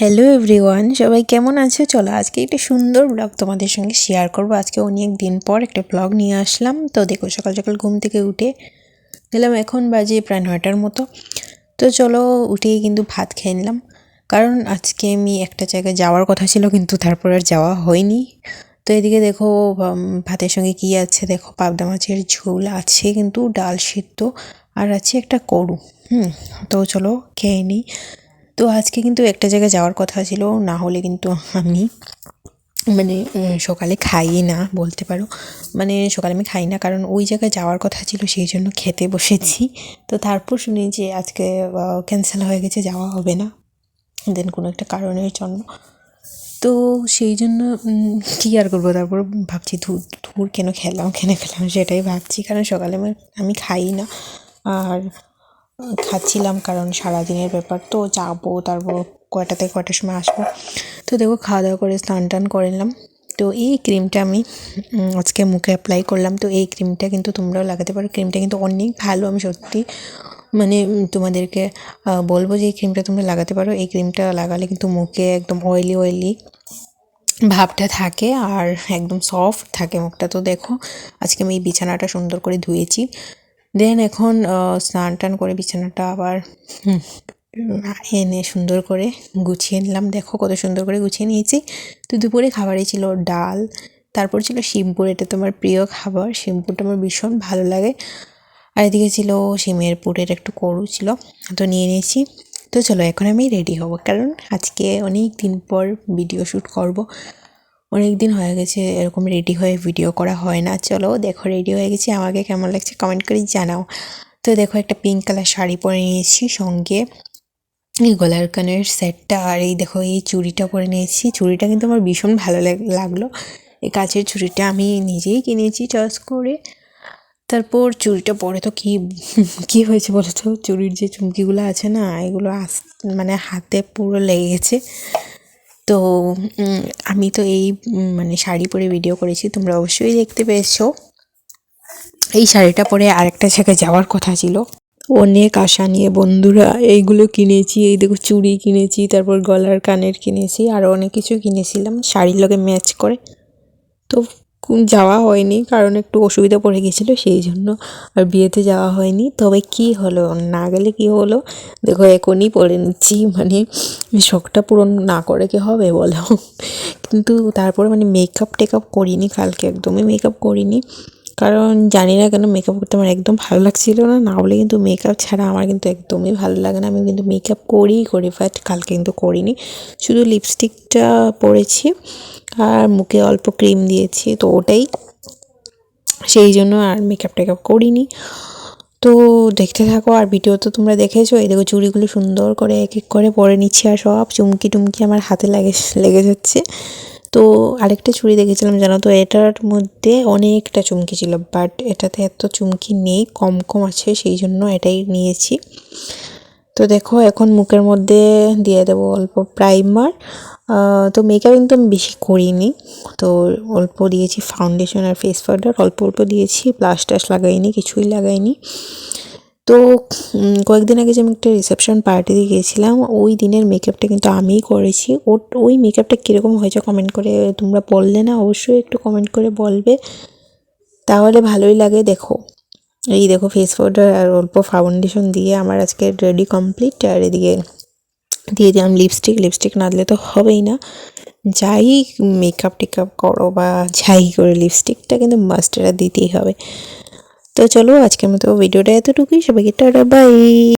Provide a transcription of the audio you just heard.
Hello everyone সবাই কেমন আছে? চলো আজকে একটা সুন্দর ব্লগ তোমাদের সঙ্গে শেয়ার করব। আজকে অনেক দিন পর একটা ব্লগ নিয়ে আসলাম। তো দেখো, সকাল সকাল ঘুম থেকে উঠে গেলাম এখন বাজে প্রায় নয়টার মতো। তো চলো উঠেই কিন্তু ভাত খেয়ে নিলাম। কারণ আজকে আমি একটা জায়গায় যাওয়ার কথা ছিল, কিন্তু তারপর আর যাওয়া হয়নি। তো এদিকে দেখো ভাতের সঙ্গে কি আছে? দেখো, পাবদা মাছের ঝোল আছে, কিন্তু ডাল সিদ্ধ আর আছে একটা করু হুম, তো চলো খেয়ে নিই। তো আজকে কিন্তু একটা জায়গায় যাওয়ার কথা ছিল, না হলে কিন্তু আমি মানে সকালে খাই না বলতে পারো। মানে সকালে আমি খাই না, কারণ ওই জায়গায় যাওয়ার কথা ছিল, সেই জন্য খেতে বসেছি। তো তারপর শুনি যে আজকে ক্যান্সেল হয়ে গেছে, যাওয়া হবে না। দেন কোনো একটা কারণের জন্য। তো সেই জন্য কী আর করব? তারপর ভাবছি ধুর ধুর কেন খেলাম কেন খেলাম, সেটাই ভাবছি। কারণ সকালে আমি খাই না। আর খাচ্ছিলাম কারণ সারাদিনের ব্যাপার। তো যাব, তারপর কয়টা থেকে কয়টার সময় আসব। তো দেখো খাওয়া দাওয়া করে স্নান টান করে নিলাম। তো এই ক্রিমটা আমি আজকে মুখে অ্যাপ্লাই করলাম। তো এই ক্রিমটা কিন্তু তোমরাও লাগাতে পারো। ক্রিমটা কিন্তু অনেক ভালো। আমি সত্যি মানে তোমাদেরকে বলব যে এই ক্রিমটা তোমরা লাগাতে পারো। এই ক্রিমটা লাগালে কিন্তু মুখে একদম অয়েলি অয়েলি ভাবটা থাকে আর একদম সফট থাকে মুখটা। তো দেখো, আজকে আমি এই বিছানাটা সুন্দর করে ধুয়েছি। দেন এখন স্নান টান করে বিছানাটা আবার এনে সুন্দর করে গুছিয়ে নিলাম। দেখো কত সুন্দর করে গুছিয়ে নিয়েছি। তো দুপুরে খাবারে ছিল ডাল, তারপর ছিল শিমপুর। এটা তোমার প্রিয় খাবার। শিমপুরটা আমার ভীষণ ভালো লাগে। আর এদিকে ছিল শিমের পুরের একটু করু ছিল, তো নিয়ে নিয়েছি। তো চলো এখন আমি রেডি হব। কারণ আজকে অনেক দিন পর ভিডিও শ্যুট করব। অনেক দিন হয়ে গেছে, এরকম রেডি হয়ে ভিডিও করা হয় না। চলো দেখো রেডি হয়ে গেছি, আমাকে কেমন লাগছে কমেন্ট করে জানাও। তো দেখো একটা পিঙ্ক কালার শাড়ি পরে নিয়েছি, সঙ্গে এই গলার কানের সেটটা আর এই দেখো এই চুড়িটা পরে নিয়েছি। চুড়িটা কিন্তু আমার ভীষণ ভালো লাগল। এই কাছের চুড়িটা আমি নিজেই কিনেছি চয়েস করে। তারপর চুড়িটা পরে তো কী কী হয়েছে বলো তো? চুড়ির যে চুমকিগুলো আছে না, এগুলো আস মানে হাতে পুরো লেগে গেছে। তো আমি তো এই মানে শাড়ি পরে ভিডিও করেছি, তোমরা অবশ্যই দেখতে পেয়েছ। এই শাড়িটা পরে আরেকটা জায়গায় যাওয়ার কথা ছিল। অনেক আশা নিয়ে বন্ধুরা এইগুলো কিনেছি, এই দেখো চুড়ি কিনেছি, তারপর গলার কানের কিনেছি, আর অনেক কিছু কিনেছিলাম, শাড়ির লগে ম্যাচ করে। তো যাওয়া হয়নি, কারণ একটু অসুবিধা পড়ে গেছিল সেই জন্য আর বিয়েতে যাওয়া হয়নি। তবে কি হলো, না গেলে কি হলো? দেখো, এখনই পরে নিচ্ছি মানে শখটা পূরণ না করে কি হবে বলো? কিন্তু তারপরে মানে মেকআপ টেকআপ করিনি, কালকে একদমই মেকআপ করিনি। কারণ জানি না কেন মেকআপ করতে আমার একদম ভালো লাগছিল না না হলে কিন্তু মেকআপ ছাড়া আমার কিন্তু একদমই ভালো লাগে না। আমি কিন্তু মেকআপ করিই করি বাট কালকে কিন্তু করিনি। শুধু লিপস্টিকটা পরেছি আর মুখে অল্প ক্রিম দিয়েছি, তো ওটাই। সেই জন্য আর মেকআপ টেকআপ করিনি। তো দেখতে থাকো, আর ভিডিও তো তোমরা দেখেছ? এই দেখো চুড়িগুলো সুন্দর করে এক এক করে পরে নিচ্ছি আর সব। চুমকি টুমকি আমার হাতে লাগে, লেগে যাচ্ছে। তো আরেকটা চুড়ি দেখেছিলাম, জানো তো? এটার মধ্যে অনেকটা চুমকি ছিল বাট এটাতে এত চুমকি নেই, কম কম আছে, সেই জন্য এটাই নিয়েছি। তো দেখো, এখন মুখের মধ্যে দিয়ে দেবো অল্প প্রাইমার তো মেকআপ কিন্তু আমি বেশি করিনি। তো অল্প দিয়েছি ফাউন্ডেশন আর ফেস পাউডার অল্প অল্প দিয়েছি ব্লাশ টাশ লাগাইনি, কিছুই লাগাইনি। তো কয়েকদিন আগে যে আমি একটা রিসেপশন পার্টিতে গিয়েছিলাম, ওই দিনের মেকআপটা কিন্তু আমিই করেছি। ওর ওই মেকআপটা কীরকম হয়েছে কমেন্ট করে তোমরা বললে না, অবশ্যই একটু কমেন্ট করে বলবে। তাহলে ভালোই লাগে, দেখো। এই দেখো ফেস পাউডার আর অল্প ফাউন্ডেশন দিয়ে আমার আজকে রেডি কমপ্লিট আর এদিকে দিয়ে দিলাম লিপস্টিক লিপস্টিক না দিলে তো হবেই না। যাই মেকআপ টেকআপ করো বা যাই করে লিপস্টিকটা কিন্তু মাস্টারা দিতেই হবে। তো চলো আজকের মতো ভিডিওটা এতটুকুই। সবাইকে টাটা বাই